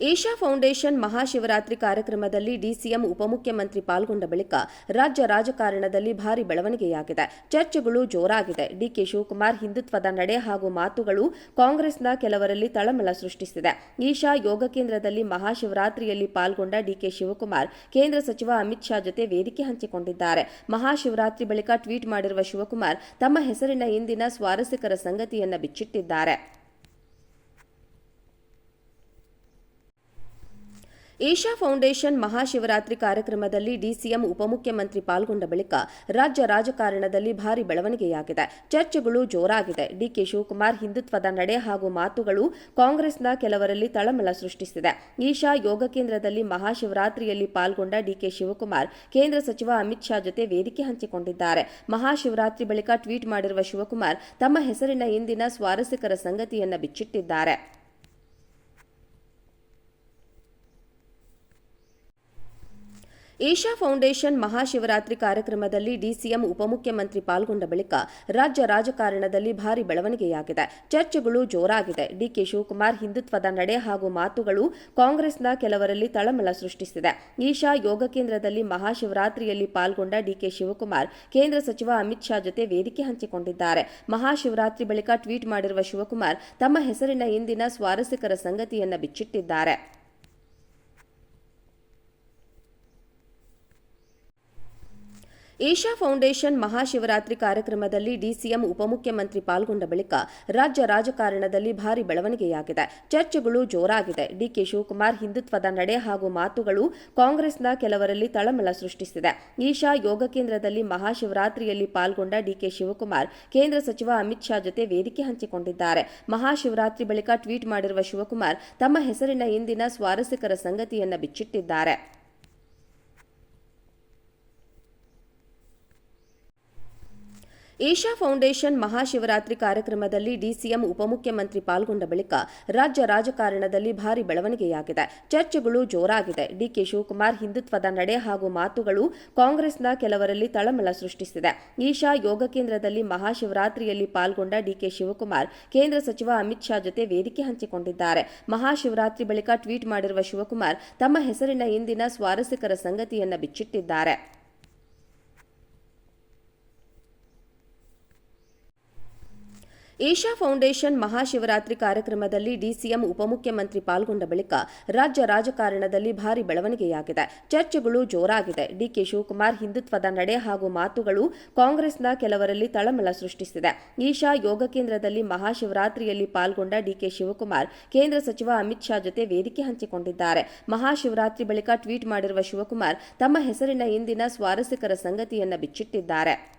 Asia foundation Mahashivaratri ಕಾರ್ಯಕ್ರಮದಲ್ಲಿ DCM ಉಪಮುಖ್ಯಮಂತ್ರಿ ಪಾಲ್ಗೊಂಡ ಬಳಿಕ ರಾಜ್ಯ ರಾಜಕಾರಣದಲ್ಲಿ ಭಾರಿ ಬೆಳವಣಿಗೆಯಾಗಿದೆ. ಚರ್ಚೆಗಳು ಜೋರಾಗಿದೆ. ಡಿಕೆ ಶಿವಕುಮಾರ್ ಹಿಂದುತ್ವದ ನಡೆ ಹಾಗೂ ಮಾತುಗಳು ಕಾಂಗ್ರೆಸ್ನ ಕೆಲವರಲ್ಲಿ ತಳಮಳ ಸೃಷ್ಟಿಸಿದೆ. ಈಶಾ ಯೋಗ ಕೇಂದ್ರದಲ್ಲಿ ಮಹಾಶಿವರಾತ್ರಿಯಲ್ಲಿ ಪಾಲ್ಗೊಂಡ ಡಿಕೆ ಶಿವಕುಮಾರ್ ಕೇಂದ್ರ ಸಚಿವ ಅಮಿತ್ ಶಾ ಜೊತೆ ವೇದಿಕೆ ಹಂಚಿಕೊಂಡಿದ್ದಾರೆ. ಮಹಾಶಿವರಾತ್ರಿ ಬಳಿಕ ಟ್ವೀಟ್ ಮಾಡಿರುವ ಶಿವಕುಮಾರ್ ತಮ್ಮ ಹೆಸರಿನ ಇಂದಿನ ಸ್ವಾರಸ್ಯಕರ ಸಂಗತಿಯನ್ನು ಬಿಚ್ಚಿಟ್ಟಿದ್ದಾರೆ. ಏಷ್ಯಾ ಫೌಂಡೇಶನ್ ಮಹಾಶಿವರಾತ್ರಿ ಕಾರ್ಯಕ್ರಮದಲ್ಲಿ ಡಿಸಿಎಂ ಉಪಮುಖ್ಯಮಂತ್ರಿ ಪಾಲ್ಗೊಂಡ ಬಳಿಕ ರಾಜ್ಯ ರಾಜಕಾರಣದಲ್ಲಿ ಭಾರಿ ಬೆಳವಣಿಗೆಯಾಗಿದೆ. ಚರ್ಚೆಗಳು ಜೋರಾಗಿದೆ. ಡಿಕೆ ಶಿವಕುಮಾರ್ ಹಿಂದುತ್ವದ ನಡೆ ಹಾಗೂ ಮಾತುಗಳು ಕಾಂಗ್ರೆಸ್ನ ಕೆಲವರಲ್ಲಿ ತಳಮಳ ಸೃಷ್ಟಿಸಿದೆ. ಈಶಾ ಯೋಗ ಕೇಂದ್ರದಲ್ಲಿ ಮಹಾಶಿವರಾತ್ರಿಯಲ್ಲಿ ಪಾಲ್ಗೊಂಡ ಡಿಕೆ ಶಿವಕುಮಾರ್ ಕೇಂದ್ರ ಸಚಿವ ಅಮಿತ್ ಶಾ ಜೊತೆ ವೇದಿಕೆ ಹಂಚಿಕೊಂಡಿದ್ದಾರೆ. ಮಹಾಶಿವರಾತ್ರಿ ಬಳಿಕ ಟ್ವೀಟ್ ಮಾಡಿರುವ ಶಿವಕುಮಾರ್ ತಮ್ಮ ಹೆಸರಿನ ಇಂದಿನ ಸ್ವಾರಸ್ಯಕರ ಸಂಗತಿಯನ್ನು ಬಿಚ್ಚಿಟ್ಟಿದ್ದಾರೆ. ಏಷ್ಯಾ ಫೌಂಡೇಶನ್ ಮಹಾಶಿವರಾತ್ರಿ ಕಾರ್ಯಕ್ರಮದಲ್ಲಿ ಡಿಸಿಎಂ ಉಪಮುಖ್ಯಮಂತ್ರಿ ಪಾಲ್ಗೊಂಡ ಬಳಿಕ ರಾಜ್ಯ ರಾಜಕಾರಣದಲ್ಲಿ ಭಾರಿ ಬೆಳವಣಿಗೆಯಾಗಿದೆ. ಚರ್ಚೆಗಳು ಜೋರಾಗಿದೆ. ಡಿಕೆ ಶಿವಕುಮಾರ್ ಹಿಂದುತ್ವದ ನಡೆ ಹಾಗೂ ಮಾತುಗಳು ಕಾಂಗ್ರೆಸ್ನ ಕೆಲವರಲ್ಲಿ ತಳಮಳ ಸೃಷ್ಟಿಸಿದೆ. ಈಶಾ ಯೋಗ ಕೇಂದ್ರದಲ್ಲಿ ಮಹಾಶಿವರಾತ್ರಿಯಲ್ಲಿ ಪಾಲ್ಗೊಂಡ ಡಿಕೆ ಶಿವಕುಮಾರ್ ಕೇಂದ್ರ ಸಚಿವ ಅಮಿತ್ ಶಾ ಜೊತೆ ವೇದಿಕೆ ಹಂಚಿಕೊಂಡಿದ್ದಾರೆ. ಮಹಾಶಿವರಾತ್ರಿ ಬಳಿಕ ಟ್ವೀಟ್ ಮಾಡಿರುವ ಶಿವಕುಮಾರ್ ತಮ್ಮ ಹೆಸರಿನ ಇಂದಿನ ಸ್ವಾರಸ್ಯಕರ ಸಂಗತಿಯನ್ನು ಬಿಚ್ಚಿಟ್ಟಿದ್ದಾರೆ. ಏಷ್ಯಾ ಫೌಂಡೇಶನ್ ಮಹಾಶಿವರಾತ್ರಿ ಕಾರ್ಯಕ್ರಮದಲ್ಲಿ ಡಿಸಿಎಂ ಉಪಮುಖ್ಯಮಂತ್ರಿ ಪಾಲ್ಗೊಂಡ ಬಳಿಕ ರಾಜ್ಯ ರಾಜಕಾರಣದಲ್ಲಿ ಭಾರಿ ಬೆಳವಣಿಗೆಯಾಗಿದೆ. ಚರ್ಚೆಗಳು ಜೋರಾಗಿದೆ. ಡಿಕೆ ಶಿವಕುಮಾರ್ ಹಿಂದುತ್ವದ ನಡೆ ಹಾಗೂ ಮಾತುಗಳು ಕಾಂಗ್ರೆಸ್ನ ಕೆಲವರಲ್ಲಿ ತಳಮಳ ಸೃಷ್ಟಿಸಿದೆ. ಈಶಾ ಯೋಗ ಕೇಂದ್ರದಲ್ಲಿ ಮಹಾಶಿವರಾತ್ರಿಯಲ್ಲಿ ಪಾಲ್ಗೊಂಡ ಡಿಕೆ ಶಿವಕುಮಾರ್ ಕೇಂದ್ರ ಸಚಿವ ಅಮಿತ್ ಶಾ ಜೊತೆ ವೇದಿಕೆ ಹಂಚಿಕೊಂಡಿದ್ದಾರೆ. ಮಹಾಶಿವರಾತ್ರಿ ಬಳಿಕ ಟ್ವೀಟ್ ಮಾಡಿರುವ ಶಿವಕುಮಾರ್ ತಮ್ಮ ಹೆಸರಿನ ಇಂದಿನ ಸ್ವಾರಸ್ಯಕರ ಸಂಗತಿಯನ್ನ ಬಿಚ್ಚಿಟ್ಟಿದ್ದಾರೆ. ಏಷ್ಯಾ ಫೌಂಡೇಶನ್ ಮಹಾಶಿವರಾತ್ರಿ ಕಾರ್ಯಕ್ರಮದಲ್ಲಿ ಡಿಸಿಎಂ ಉಪಮುಖ್ಯಮಂತ್ರಿ ಪಾಲ್ಗೊಂಡ ಬಳಿಕ ರಾಜ್ಯ ರಾಜಕಾರಣದಲ್ಲಿ ಭಾರಿ ಬೆಳವಣಿಗೆಯಾಗಿದೆ. ಚರ್ಚೆಗಳು ಜೋರಾಗಿದೆ. ಡಿಕೆ ಶಿವಕುಮಾರ್ ಹಿಂದುತ್ವದ ನಡೆ ಹಾಗೂ ಮಾತುಗಳು ಕಾಂಗ್ರೆಸ್ನ ಕೆಲವರಲ್ಲಿ ತಳಮಳ ಸೃಷ್ಟಿಸಿದೆ. ಈಶಾ ಯೋಗ ಕೇಂದ್ರದಲ್ಲಿ ಮಹಾಶಿವರಾತ್ರಿಯಲ್ಲಿ ಪಾಲ್ಗೊಂಡ ಡಿಕೆ ಶಿವಕುಮಾರ್ ಕೇಂದ್ರ ಸಚಿವ ಅಮಿತ್ ಶಾ ಜೊತೆ ವೇದಿಕೆ ಹಂಚಿಕೊಂಡಿದ್ದಾರೆ. ಮಹಾಶಿವರಾತ್ರಿ ಬಳಿಕ ಟ್ವೀಟ್ ಮಾಡಿರುವ ಶಿವಕುಮಾರ್ ತಮ್ಮ ಹೆಸರಿನ ಇಂದಿನ ಸ್ವಾರಸ್ಯಕರ ಸಂಗತಿಯನ್ನ ಬಿಚ್ಚಿಟ್ಟಿದ್ದಾರೆ. ಏಷ್ಯಾ ಫೌಂಡೇಶನ್ ಮಹಾಶಿವರಾತ್ರಿ ಕಾರ್ಯಕ್ರಮದಲ್ಲಿ ಡಿಸಿಎಂ ಉಪಮುಖ್ಯಮಂತ್ರಿ ಪಾಲ್ಗೊಂಡ ಬಳಿಕ ರಾಜ್ಯ ರಾಜಕಾರಣದಲ್ಲಿ ಭಾರಿ ಬೆಳವಣಿಗೆಯಾಗಿದೆ. ಚರ್ಚೆಗಳು ಜೋರಾಗಿದೆ. ಡಿಕೆ ಶಿವಕುಮಾರ್ ಹಿಂದುತ್ವದ ನಡೆ ಹಾಗೂ ಮಾತುಗಳು ಕಾಂಗ್ರೆಸ್ನ ಕೆಲವರಲ್ಲಿ ತಳಮಳ ಸೃಷ್ಟಿಸಿದೆ. ಈಶಾ ಯೋಗ ಕೇಂದ್ರದಲ್ಲಿ ಮಹಾಶಿವರಾತ್ರಿಯಲ್ಲಿ ಪಾಲ್ಗೊಂಡ ಡಿಕೆ ಶಿವಕುಮಾರ್ ಕೇಂದ್ರ ಸಚಿವ ಅಮಿತ್ ಶಾ ಜೊತೆ ವೇದಿಕೆ ಹಂಚಿಕೊಂಡಿದ್ದಾರೆ. ಮಹಾಶಿವರಾತ್ರಿ ಬಳಿಕ ಟ್ವೀಟ್ ಮಾಡಿರುವ ಶಿವಕುಮಾರ್ ತಮ್ಮ ಹೆಸರಿನ ಇಂದಿನ ಸ್ವಾರಸ್ಯಕರ ಸಂಗತಿಯನ್ನ ಬಿಚ್ಚಿಟ್ಟಿದ್ದಾರೆ.